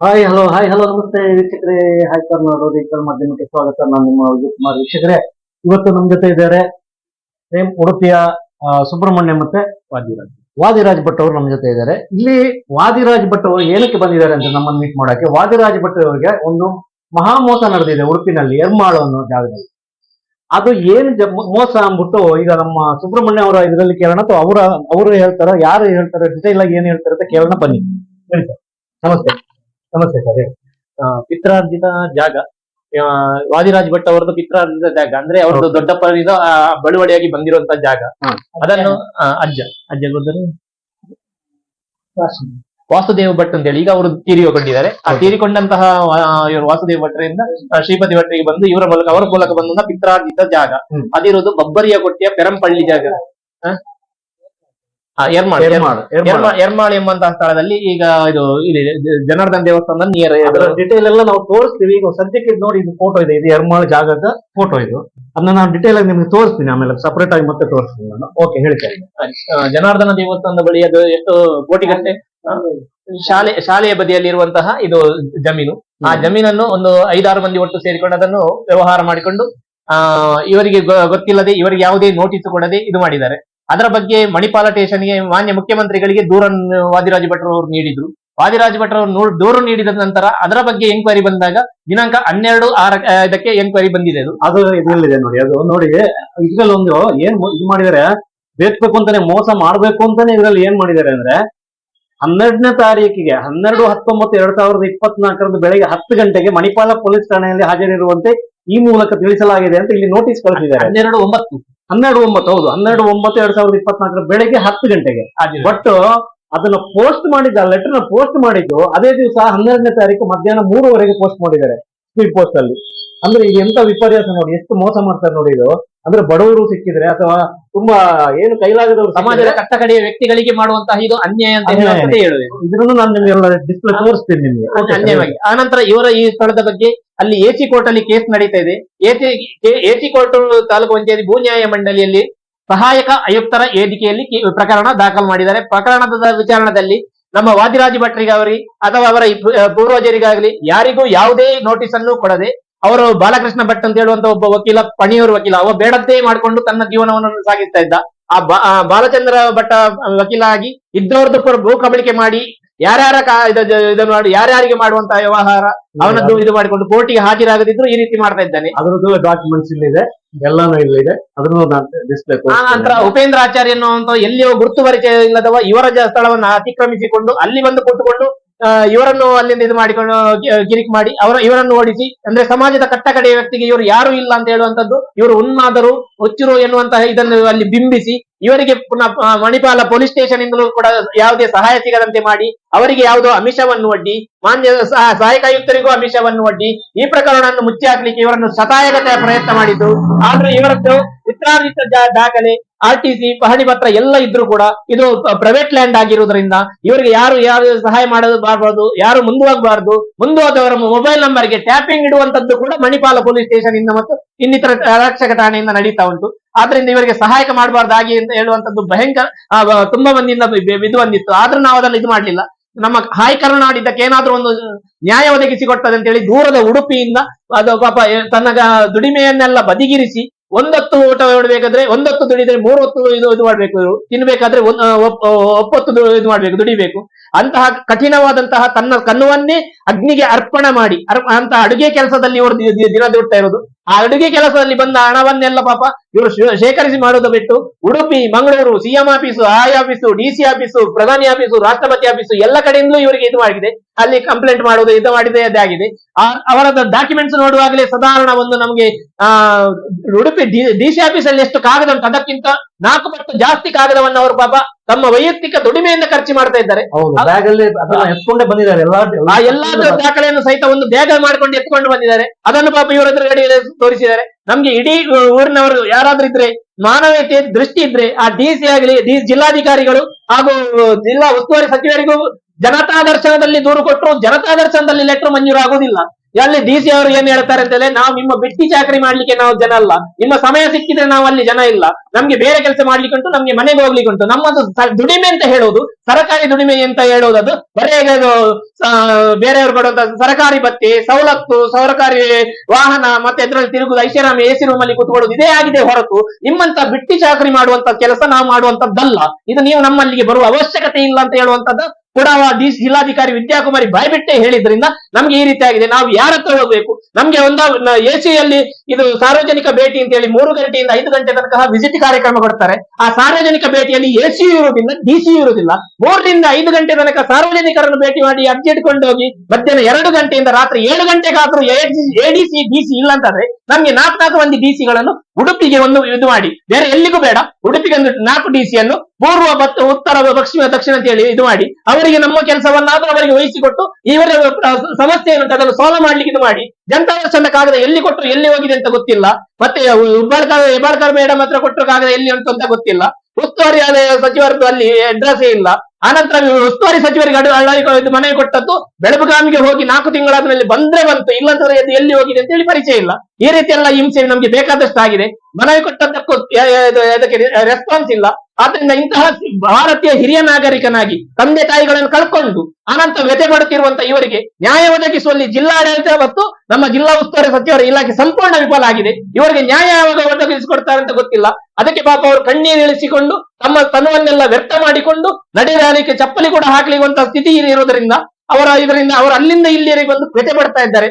Hi hello hi hello ನಮಸ್ತೆ ವೀಕ್ಷಕರೇ. Hi Karnadu digital ಮಾಧ್ಯಮಕ್ಕೆ ಸ್ವಾಗತ. ನಾನು ನಿಮ್ಮ ವಿಜಯ್ ಕುಮಾರ್ ವೀಕ್ಷಕರೇ. ಇವತ್ತು ನಮ್ಮ ಜೊತೆ ಇದ್ದಾರೆ ಸೇಮ್ ಉಡುಪಿಯ ಸುಬ್ರಹ್ಮಣ್ಯ ಮತ್ತೆ ವಾದಿರಾಜ್. ವಾದಿರಾಜ್ ಭಟ್ ಅವರು ನಮ್ಮ ಜೊತೆ ಇದ್ದಾರೆ. ಇಲ್ಲಿ ವಾದಿರಾಜ್ ಭಟ್ ಅವರು ಏನಕ್ಕೆ ಬಂದಿದ್ದಾರೆ ಅಂತ ನಮ್ಮನ್ನು ಮೀಟ್ ಮಾಡೋಕೆ ವಾದಿರಾಜ್ ಭಟ್ ಅವರಿಗೆ ಒಂದು ಮಹಾ ಮೋಸ ನಡೆದಿದೆ ಉಡುಪಿನಲ್ಲಿ, ಎರ್ಮಾಳು ಅನ್ನೋ ಜಾಗದಲ್ಲಿ. ಅದು ಏನ್ ಮೋಸ ಅಂದ್ಬಿಟ್ಟು ಈಗ ನಮ್ಮ ಸುಬ್ರಹ್ಮಣ್ಯ ಅವರ ಇದರಲ್ಲಿ ಕೇಳೋಣ, ಅಥವಾ ಅವರ, ಅವರು ಹೇಳ್ತಾರ, ಯಾರು ಹೇಳ್ತಾರೆ ಡಿಟೈಲ್ ಆಗಿ ಏನ್ ಹೇಳ್ತಾರೆ ಅಂತ ಕೇಳೋಣ, ಬನ್ನಿ. ಸರ್ ನಮಸ್ತೆ. ನಮಸ್ತೆ ಸರ್. ಪಿತ್ರಾರ್ಜಿತ ಜಾಗ. ವಾದಿರಾಜ್ ಭಟ್ ಅವರದ್ದು ಪಿತ್ರಾರ್ಜಿತ ಜಾಗ. ಅಂದ್ರೆ ಅವ್ರದ್ದು ದೊಡ್ಡಪ್ಪನಿಂದ ಬಳುವಳಿಯಾಗಿ ಬಂದಿರುವಂತ ಜಾಗ. ಅದನ್ನು ಅಜ್ಜ. ಅಜ್ಜ ಗೊತ್ತರು ವಾಸುದೇವ. ಭಟ್ ಅಂತ ಹೇಳಿ ಈಗ ಅವರು ತೀರಿಕೊಂಡಿದ್ದಾರೆ. ಆ. ತೀರಿಕೊಂಡಂತಹ ಇವರು ವಾಸುದೇವ ಭಟ್ರಿಂದ ಶ್ರೀಪತಿ ಭಟ್ರಿಗೆ ಬಂದು ಇವರ ಮೂಲಕ ಅವರ ಮೂಲಕ ಬಂದಂತ ಪಿತ್ರಾರ್ಜಿತ ಜಾಗ. ಅದಿರೋದು ಬಬ್ಬರಿಯ ಕೊಟ್ಟಿಯ ಪೆರಂಪಳ್ಳಿ ಜಾಗ. ಎರ್ಮಾಳ್ ಎರ್ಮಾಳು, ಎರ್ಮಾಳು. ಎರ್ಮಾ- ಎರ್ಮಾಳ್ ಎಂಬಂತಹ ಸ್ಥಳದಲ್ಲಿ ಈಗ ಇದು ಇದೆ ಜನಾರ್ದನ್ ದೇವಸ್ಥಾನದ ನಿಯರ್ ಅದರ ಡಿಟೇಲ್ ಎಲ್ಲ ನಾವು ತೋರಿಸ್ತೀವಿ. ಈಗ ಸದ್ಯಕ್ಕೆ ನೋಡಿ ಇದು ಫೋಟೋ ಇದೆ. ಇದು ಎರ್ಮಾಳ್ ಜಾಗದ ಫೋಟೋ ಇದು. ಅದನ್ನ ನಾನು ಡಿಟೇಲ್ ಆಗಿ ನಿಮ್ಗೆ ತೋರಿಸ್ತೀನಿ. ಆಮೇಲೆ ಸಪರೇಟ್ ಆಗಿ ಮತ್ತೆ ತೋರಿಸ್ತೀನಿ ನಾನು. ಓಕೆ ಹೇಳ್ತೇನೆ ಜನಾರ್ದನ ದೇವಸ್ಥಾನದ ಬಳಿ ಅದು ಎಷ್ಟು ಕೋಟಿಗಟ್ಟೆ ಶಾಲೆ ಶಾಲೆಯ ಬದಿಯಲ್ಲಿ ಇರುವಂತಹ ಇದು ಜಮೀನು. ಆ ಜಮೀನನ್ನು ಒಂದು ಐದಾರು ಮಂದಿ ಒಟ್ಟು ಸೇರಿಕೊಂಡು ಅದನ್ನು ವ್ಯವಹಾರ ಮಾಡಿಕೊಂಡು ಆ ಇವರಿಗೆ ಗೊತ್ತಿಲ್ಲದೆ ಇವರಿಗೆ ಯಾವುದೇ ನೋಟಿಸ್ ಕೊಡದೆ ಇದು ಮಾಡಿದ್ದಾರೆ. ಅದರ ಬಗ್ಗೆ ಮಣಿಪಾಲ ಸ್ಟೇಷನ್ಗೆ ಮಾನ್ಯ ಮುಖ್ಯಮಂತ್ರಿಗಳಿಗೆ ದೂರನ್ನು ವಾದಿರಾಜ ಭಟ್ರು ಅವರು ನೀಡಿದ್ರು. ವಾದಿರಾಜ ಭಟ್ರು ಅವರು ದೂರು ನೀಡಿದ ನಂತರ ಅದರ ಬಗ್ಗೆ ಎಂಕ್ವೈರಿ ಬಂದಾಗ ದಿನಾಂಕ ಹನ್ನೆರಡು ಆರ ಇದಕ್ಕೆ ಎಂಕ್ವೈರಿ ಬಂದಿದೆ ಅದು. ಅದು ಇದರಲ್ಲಿದೆ ನೋಡಿ, ಅದು ನೋಡಿ, ಇದ್ರಲ್ಲಿ ಒಂದು ಏನ್ ಇದು ಮಾಡಿದಾರೆ ಬೇಕಬೇಕು ಅಂತಾನೆ, ಮೋಸ ಮಾಡ್ಬೇಕು ಅಂತಾನೆ ಇದ್ರಲ್ಲಿ ಏನ್ ಮಾಡಿದ್ದಾರೆ ಅಂದ್ರೆ, ಹನ್ನೆರಡನೇ ತಾರೀಕಿಗೆ, ಹನ್ನೆರಡು ಹತ್ತೊಂಬತ್ತು ಎರಡ್ ಸಾವಿರದ ಇಪ್ಪತ್ನಾಲ್ಕರಂದು ಬೆಳಗ್ಗೆ ಹತ್ತು ಗಂಟೆಗೆ ಮಣಿಪಾಲ ಪೊಲೀಸ್ ಠಾಣೆಯಲ್ಲಿ ಹಾಜರಿರುವಂತೆ ಈ ಮೂಲಕ ತಿಳಿಸಲಾಗಿದೆ ಅಂತ ಇಲ್ಲಿ ನೋಟಿಸ್ ಕಳಿಸಿದ್ದಾರೆ ಹನ್ನೆರಡು ಒಂಬತ್ತು. ಹನ್ನೆರಡು ಒಂಬತ್ತು ಹೌದು. ಹನ್ನೆರಡು ಒಂಬತ್ತು ಎರಡ್ ಸಾವಿರದ ಇಪ್ಪತ್ನಾಲ್ಕರ ಬೆಳಗ್ಗೆ ಹತ್ತು ಗಂಟೆಗೆ. ಬಟ್ ಅದನ್ನ ಪೋಸ್ಟ್ ಮಾಡಿದ್ದ ಲೆಟರ್ ಪೋಸ್ಟ್ ಮಾಡಿದ್ದು ಅದೇ ದಿವಸ ಹನ್ನೆರಡನೇ ತಾರೀಕು ಮಧ್ಯಾಹ್ನ ಮೂರುವರೆಗೆ ಪೋಸ್ಟ್ ಮಾಡಿದ್ದಾರೆ. ಸ್ಪೀಡ್ ಪೋಸ್ಟ್ ಅಲ್ಲಿ. ಅಂದ್ರೆ ಈಗ ಎಂತ ವಿಪರ್ಯಾಸ ನೋಡಿ ಎಷ್ಟು ಮೋಸ ಮಾಡ್ತಾರೆ ನೋಡಿ ಇದು. ಅಂದ್ರೆ ಬಡವರು ಸಿಕ್ಕಿದ್ರೆ ಅಥವಾ ತುಂಬಾ ಏನು ಕೈಲಾಗದವರು ಸಮಾಜದ ಕಟ್ಟಕಡೆಯ ವ್ಯಕ್ತಿಗಳಿಗೆ ಮಾಡುವಂತಹ ಇದು ಅನ್ಯಾಯ ಅಂತ. ಹೇಳುವುದು ಇದನ್ನು ನಾನು ನಿಮ್ಗೆ ಡಿಸ್ಪ್ಲೇ ತೋರಿಸ್ತೀನಿ ನಿಮ್ಗೆ. ಅನ್ಯಾಯವಾಗಿ. ಆನಂತರ ಇವರ ಈ ಸ್ಥಳದ ಬಗ್ಗೆ ಅಲ್ಲಿ ಎಸಿ ಕೋರ್ಟ್ ಅಲ್ಲಿ ಕೇಸ್ ನಡೀತಾ ಇದೆ. ಎಸಿ ಎಸಿ ಕೋರ್ಟ್ ತಾಲೂಕು ಪಂಚಾಯತಿ ಭೂ ನ್ಯಾಯ ಮಂಡಳಿಯಲ್ಲಿ ಸಹಾಯಕ ಆಯುಕ್ತರ ವೇದಿಕೆಯಲ್ಲಿ ಪ್ರಕರಣ ದಾಖಲು ಮಾಡಿದ್ದಾರೆ. ಪ್ರಕರಣದ ವಿಚಾರಣದಲ್ಲಿ ನಮ್ಮ ವಾದಿರಾಜ ಭಟ್ರಿಗಾಗಲಿ ಅಥವಾ ಅವರ ಪೂರ್ವಜರಿಗಾಗಲಿ ಯಾರಿಗೂ ಯಾವುದೇ ನೋಟಿಸ್ ಅನ್ನು ಕೊಡದೆ ಅವರು ಬಾಲಕೃಷ್ಣ ಭಟ್ ಅಂತ ಹೇಳುವಂತ ಒಬ್ಬ ವಕೀಲ ಪಣಿಯೂರು ವಕೀಲ ಅವ ಬೇಡದ್ದೇ ಮಾಡಿಕೊಂಡು ತನ್ನ ಜೀವನವನ್ನು ಸಾಗಿಸ್ತಾ ಇದ್ದ. ಆ ಬಾಲಚಂದ್ರ ಭಟ್ಟ ವಕೀಲ ಆಗಿ ಇದ್ದವ್ರದ್ದು ಭೂ ಕಬಳಿಕೆ ಮಾಡಿ ಯಾರ್ಯಾರ ಇದನ್ನು ಮಾಡಿ ಯಾರ್ಯಾರಿಗೆ ಮಾಡುವಂತಹ ವ್ಯವಹಾರ ಅವನದ್ದು ಇದು ಮಾಡಿಕೊಂಡು ಕೋರ್ಟಿಗೆ ಹಾಜರಾಗದಿದ್ರು ಈ ರೀತಿ ಮಾಡ್ತಾ ಇದ್ದಾನೆ. ಅದರದ್ದು ಡಾಕ್ಯುಮೆಂಟ್ಸ್ ಇಲ್ಲಿದೆ ಎಲ್ಲಾನು ಇಲ್ಲಿದೆ ಅದನ್ನು ಆ ನಂತರ ಉಪೇಂದ್ರ ಆಚಾರ್ಯ ಅನ್ನುವಂತ ಎಲ್ಲಿಯೋ ಗುರುತು ಪರಿಚಯ ಇಲ್ಲದವ ಇವರ ಸ್ಥಳವನ್ನು ಅತಿಕ್ರಮಿಸಿಕೊಂಡು ಅಲ್ಲಿ ಬಂದು ಕೂತುಕೊಂಡು ಇವರನ್ನು ಅಲ್ಲಿಂದ ಇದು ಮಾಡಿಕೊಂಡು ಗಿರಿಕ್ ಮಾಡಿ ಅವರ, ಇವರನ್ನು ಓಡಿಸಿ, ಅಂದ್ರೆ ಸಮಾಜದ ಕಟ್ಟಕಡೆಯ ವ್ಯಕ್ತಿಗೆ ಇವರು ಯಾರು ಇಲ್ಲ ಅಂತ ಹೇಳುವಂತದ್ದು ಇವರು ಉನ್ಮಾದರು, ಹುಚ್ಚರು ಎನ್ನುವಂತಹ ಇದನ್ನು ಅಲ್ಲಿ ಬಿಂಬಿಸಿ, ಇವರಿಗೆ ಪುನಃ ಮಣಿಪಾಲ ಪೊಲೀಸ್ ಸ್ಟೇಷನ್ ಇಂದಲೂ ಕೂಡ ಯಾವುದೇ ಸಹಾಯ ಸಿಗದಂತೆ ಮಾಡಿ, ಅವರಿಗೆ ಯಾವುದೋ ಅಮಿಷವನ್ನು ಒಡ್ಡಿ, ಮಾನ್ಯ ಸಹ- ಸಹಾಯಕ ಆಯುಕ್ತರಿಗೂ ಅಮಿಷವನ್ನು ಒಡ್ಡಿ, ಈ ಪ್ರಕರಣವನ್ನು ಮುಚ್ಚಿ ಹಾಕ್ಲಿಕ್ಕೆ ಇವರನ್ನು ಶತಾಯಗತೆಯ ಪ್ರಯತ್ನ ಮಾಡಿದ್ದು. ಆದ್ರೆ ಇವರದ್ದು ಚಿತ್ರಾರ್ಜಿತ ಜಾ- ದಾಖಲೆ ಆರ್ ಟಿ ಸಿ ಪಹಣಿ ಪತ್ರ ಎಲ್ಲ ಇದ್ರೂ ಕೂಡ ಇದು ಪ್ರೈವೇಟ್ ಲ್ಯಾಂಡ್ ಆಗಿರುವುದರಿಂದ ಇವರಿಗೆ ಯಾರು ಯಾರು ಸಹಾಯ ಮಾಡೋದು ಬಾರಬಾರ್ದು ಯಾರು ಮುಂದುವಾಗಬಾರ್ದು ಮುಂದುವಾದವರ ಮೊಬೈಲ್ ನಂಬರ್ಗೆ ಟ್ಯಾಪಿಂಗ್ ಇಡುವಂತದ್ದು ಕೂಡ ಮಣಿಪಾಲ ಪೊಲೀಸ್ ಸ್ಟೇಷನ್ ಇಂದ ಮತ್ತು ಇನ್ನಿತರ ರಕ್ಷಕ ಠಾಣೆಯಿಂದ ನಡೀತಾ ಉಂಟು. ಆದ್ರಿಂದ ಇವರಿಗೆ ಸಹಾಯಕ ಮಾಡಬಾರ್ದಾಗಿ ಅಂತ ಹೇಳುವಂತದ್ದು ಭಯಂಕರ ತುಂಬಾ ಮಂದಿಯಿಂದ ಇದು ಬಂದಿತ್ತು. ಆದ್ರೂ ನಾವು ಅದನ್ನು ಇದು ಮಾಡಲಿಲ್ಲ. ನಮ್ಮ ಹಾಯ್ ಏನಾದ್ರೂ ಒಂದು ನ್ಯಾಯ ಒದಗಿಸಿ ಕೊಡ್ತದೆ ಅಂತ ಹೇಳಿ ದೂರದ ಉಡುಪಿಯಿಂದ ಅದು ಪಾಪ ತನ್ನ ದುಡಿಮೆಯನ್ನೆಲ್ಲ ಬದಿಗಿರಿಸಿ ಒಂದೊತ್ತು ಊಟ ಮಾಡಬೇಕಾದ್ರೆ, ಒಂದತ್ತು ದುಡಿದ್ರೆ ಮೂರೊತ್ತು ಇದು ಇದು ಮಾಡ್ಬೇಕು. ತಿನ್ಬೇಕಾದ್ರೆ ಒಪ್ಪತ್ತು ಇದು ಮಾಡ್ಬೇಕು, ದುಡಿಬೇಕು. ಅಂತಹ ಕಠಿಣವಾದಂತಹ ತನ್ನ ಕಣ್ಣುವನ್ನೇ ಅಗ್ನಿಗೆ ಅರ್ಪಣೆ ಮಾಡಿ ಅಂತ ಅಡುಗೆ ಕೆಲಸದಲ್ಲಿ ಇವರು ದಿನ ದುಡ್ತಾ ಇರೋದು. ಆ ಅಡುಗೆ ಕೆಲಸದಲ್ಲಿ ಬಂದ ಹಣವನ್ನೆಲ್ಲ ಪಾಪ ಇವರು ಶೇಖರಿಸಿ ಮಾಡೋದು ಬಿಟ್ಟು ಉಡುಪಿ, ಮಂಗಳೂರು ಸಿಎಂ ಆಫೀಸು ಆಯ್ ಆಫೀಸು ಡಿಸಿ ಆಫೀಸು, ಪ್ರಧಾನಿ ಆಫೀಸು, ರಾಷ್ಟ್ರಪತಿ ಆಫೀಸು ಎಲ್ಲ ಕಡೆಯಿಂದಲೂ ಇವರಿಗೆ ಇದು ಆಗಿದೆ ಅಲ್ಲಿ ಕಂಪ್ಲೇಂಟ್ ಮಾಡುವುದು ಇದು ಮಾಡಿದೆ ಅದೇ ಆಗಿದೆ. ಅವರ ಡಾಕ್ಯುಮೆಂಟ್ಸ್ ನೋಡುವಾಗಲೇ ಸಾಧಾರಣ ಒಂದು ನಮಗೆ ಆ ಉಡುಪಿ ಡಿಸಿ ಆಫೀಸ್ ಅಲ್ಲಿ ಎಷ್ಟು ಕಾಗದ ಉಂಟು ಅದಕ್ಕಿಂತ ನಾಲ್ಕು ಪಟ್ಟು ಜಾಸ್ತಿ ಕಾಗದವನ್ನು ಅವರು ಪಾಪ ತಮ್ಮ ವೈಯಕ್ತಿಕ ದುಡಿಮೆಯಿಂದ ಖರ್ಚು ಮಾಡ್ತಾ ಇದ್ದಾರೆ. ಎಲ್ಲಾ ದಾಖಲೆಯನ್ನು ಸಹಿತ ಒಂದು ಬೇಗ ಮಾಡ್ಕೊಂಡು ಎತ್ಕೊಂಡು ಬಂದಿದ್ದಾರೆ. ಅದನ್ನು ಪಾಪ ಇವರ ಎದುರುಗಡೆ ತೋರಿಸಿದ್ದಾರೆ. ನಮ್ಗೆ ಇಡೀ ಊರಿನವರು ಯಾರಾದ್ರೂ ಇದ್ರೆ ಮಾನವೀಯತೆ ದೃಷ್ಟಿ ಇದ್ರೆ ಆ ಡಿ ಸಿ ಆಗಲಿ ಡಿ ಜಿಲ್ಲಾಧಿಕಾರಿಗಳು ಹಾಗೂ ಜಿಲ್ಲಾ ಉಸ್ತುವಾರಿ ಸಚಿವರಿಗೂ ಜನತಾ ದರ್ಶನದಲ್ಲಿ ದೂರು ಕೊಟ್ಟರು ಜನತಾ ದರ್ಶನದಲ್ಲಿ ಲೆಟರ್ ಮಂಜೂರು ಆಗುದಿಲ್ಲ ಅಲ್ಲಿ ಡಿ ಸಿ ಅವರು ಏನ್ ಹೇಳ್ತಾರೆ ಅಂತಂದ್ರೆ ನಾವು ನಿಮ್ಮ ಬಿಟ್ಟಿ ಚಾಕರಿ ಮಾಡ್ಲಿಕ್ಕೆ ನಾವು ಜನ ಅಲ್ಲ. ನಿಮ್ಮ ಸಮಯ ಸಿಕ್ಕಿದ್ರೆ ನಾವು ಅಲ್ಲಿ ಜನ ಇಲ್ಲ. ನಮ್ಗೆ ಬೇರೆ ಕೆಲಸ ಮಾಡ್ಲಿಕ್ಕೆ ಉಂಟು ನಮ್ಗೆ ಮನೆಗೆ ಹೋಗ್ಲಿಕ್ಕೆ ಉಂಟು ನಮ್ಮದು ದುಡಿಮೆ ಅಂತ ಹೇಳೋದು ಸರಕಾರಿ ದುಡಿಮೆ ಅಂತ ಹೇಳೋದು ಅದು. ಬರೇ ಬೇರೆಯವರು ಕೊಡುವಂತ ಸರಕಾರಿ ಬತ್ತಿ, ಸವಲತ್ತು, ಸರಕಾರಿ ವಾಹನ, ಮತ್ತೆ ಅದರಲ್ಲಿ ತಿರುಗುದು ಐಷಾರಾಮಿ ಎಸಿ ರೂಮ್ ಅಲ್ಲಿ ಕೂತ್ಕೊಳ್ಳೋದು ಇದೇ ಆಗಿದೆ ಹೊರತು. ನಿಮ್ಮಂತ ಬಿಟ್ಟಿ ಚಾಕರಿ ಮಾಡುವಂತ ಕೆಲಸ ನಾವು ಮಾಡುವಂತದ್ದಲ್ಲ. ಇದು ನೀವು ನಮ್ಮಲ್ಲಿಗೆ ಬರುವ ಅವಶ್ಯಕತೆ ಇಲ್ಲ ಅಂತ ಹೇಳುವಂತದ್ದು ಕೂಡ ಡಿ ಜಿಲ್ಲಾಧಿಕಾರಿ ವಿದ್ಯಾಕುಮಾರಿ ಬಾಯ್ಬಿಟ್ಟೆ ಹೇಳಿದ್ರಿಂದ ನಮ್ಗೆ ಈ ರೀತಿ ಆಗಿದೆ ನಾವು ಯಾರ ಹತ್ರ ಹೋಗ್ಬೇಕು? ನಮ್ಗೆ ಒಂದು ಎಸಿಯಲ್ಲಿ ಇದು ಸಾರ್ವಜನಿಕ ಭೇಟಿ ಅಂತ ಹೇಳಿ ಮೂರು ಗಂಟೆಯಿಂದ ಐದು ಗಂಟೆ ತನಕ ವಿಸಿಟ್ ಕಾರ್ಯಕ್ರಮ ಕೊಡ್ತಾರೆ. ಆ ಸಾರ್ವಜನಿಕ ಭೇಟಿಯಲ್ಲಿ ಎಸಿ ಇರುವುದಿಲ್ಲ ಡಿಸಿ ಇರುವುದಿಲ್ಲ. ಮೂರರಿಂದ ಐದು ಗಂಟೆ ತನಕ ಸಾರ್ವಜನಿಕರನ್ನು ಭೇಟಿ ಮಾಡಿ ಅರ್ಜಿ ಇಟ್ಕೊಂಡು ಹೋಗಿ ಮಧ್ಯಾಹ್ನ ಎರಡು ಗಂಟೆಯಿಂದ ರಾತ್ರಿ ಏಳು ಗಂಟೆಗಾದ್ರೂ ಡಿ ಡಿಸಿ ಇಲ್ಲ ಅಂತಂದ್ರೆ ನಮ್ಗೆ ನಾಲ್ಕು ನಾಲ್ಕು ಮಂದಿ ಡಿಸಿಗಳನ್ನು ಉಡುಪಿಗೆ ಒಂದು ಇದು ಮಾಡಿ ಬೇರೆ ಎಲ್ಲಿಗೂ ಬೇಡ ಉಡುಪಿಗೆ ಒಂದು ನಾಲ್ಕು ಡಿಸಿಯನ್ನು ಪೂರ್ವ ಮತ್ತು ಉತ್ತರ ಪಶ್ಚಿಮ ದಕ್ಷಿಣ ಅಂತ ಹೇಳಿ ಇದು ಮಾಡಿ ಅವರಿಗೆ ನಮ್ಮ ಕೆಲಸವನ್ನಾದರೂ ಅವರಿಗೆ ವಹಿಸಿಕೊಟ್ಟು ಇವರ ಸಮಸ್ಯೆಯನ್ನು ಅದನ್ನು ಸಾಲ್ವ್ ಮಾಡ್ಲಿಕ್ಕೆ ಇದು ಮಾಡಿ ಜನತಾ ದರ್ಶನ ಕಾಗದ ಎಲ್ಲಿ ಕೊಟ್ಟರು ಎಲ್ಲಿ ಹೋಗಿದೆ ಅಂತ ಗೊತ್ತಿಲ್ಲ ಮತ್ತೆ ಉಬ್ಬಾಳ್ಕರ್ ಹೆಬ್ಬಾಳ್ಕರ್ ಮೇಡಮ್ ಹತ್ರ ಕೊಟ್ಟರು ಕಾಗದ ಎಲ್ಲಿ ಉಂಟು ಅಂತ ಗೊತ್ತಿಲ್ಲ ಉಸ್ತುವಾರಿ ಸಚಿವರದ್ದು ಅಲ್ಲಿ ಅಡ್ರೆಸ್ ಇಲ್ಲ. ಆನಂತರ ಉಸ್ತುವಾರಿ ಸಚಿವರಿಗೆ ಅಡು ಮನವಿ ಕೊಟ್ಟದ್ದು ಬೆಳಬಗಾಮಿಗೆ ಹೋಗಿ ನಾಲ್ಕು ತಿಂಗಳಾದ್ಮೇಲೆ ಬಂದ್ರೆ ಬಂತು, ಇಲ್ಲಂತಂದ್ರೆ ಅದು ಎಲ್ಲಿ ಹೋಗಿದೆ ಅಂತ ಹೇಳಿ ಪರಿಚಯ ಇಲ್ಲ. ಈ ರೀತಿ ಎಲ್ಲ ಹಿಂಸೆ ನಮ್ಗೆ ಬೇಕಾದಷ್ಟು ಆಗಿದೆ ಮನವಿ ಕೊಟ್ಟದ್ದಕ್ಕೂ ಅದಕ್ಕೆ ರೆಸ್ಪಾನ್ಸ್ ಇಲ್ಲ. ಆದ್ರಿಂದ ಇಂತಹ ಭಾರತೀಯ ಹಿರಿಯ ನಾಗರಿಕನಾಗಿ ತಂದೆ ತಾಯಿಗಳನ್ನು ಕಳ್ಕೊಂಡು ಅನಂತ ವ್ಯತೆ ಪಡುತ್ತಿರುವಂತಹ ಇವರಿಗೆ ನ್ಯಾಯ ಒದಗಿಸುವಲ್ಲಿ ಜಿಲ್ಲಾಡಳಿತ ಮತ್ತು ನಮ್ಮ ಜಿಲ್ಲಾ ಉಸ್ತುವಾರಿ ಸಚಿವರ ಇಲಾಖೆ ಸಂಪೂರ್ಣ ವಿಫಲ ಆಗಿದೆ. ಇವರಿಗೆ ನ್ಯಾಯ ಯಾವಾಗ ಒದಗಿಸಿಕೊಡ್ತಾರೆ ಅಂತ ಗೊತ್ತಿಲ್ಲ. ಅದಕ್ಕೆ ಪಾಪ ಅವರು ಕಣ್ಣೀರು ಇಳಿಸಿಕೊಂಡು ತಮ್ಮ ತನುವನ್ನೆಲ್ಲ ವ್ಯರ್ಥ ಮಾಡಿಕೊಂಡು ನಡೆದಾಲಿಕೆ ಚಪ್ಪಲಿ ಕೂಡ ಹಾಕಲಿಗುವಂತಹ ಸ್ಥಿತಿ ಇರುವುದರಿಂದ ಅವರ ಇದರಿಂದ ಅವರು ಅಲ್ಲಿಂದ ಇಲ್ಲಿಯವರೆಗೆ ಬಂದು ವ್ಯತೆ ಪಡ್ತಾ ಇದ್ದಾರೆ.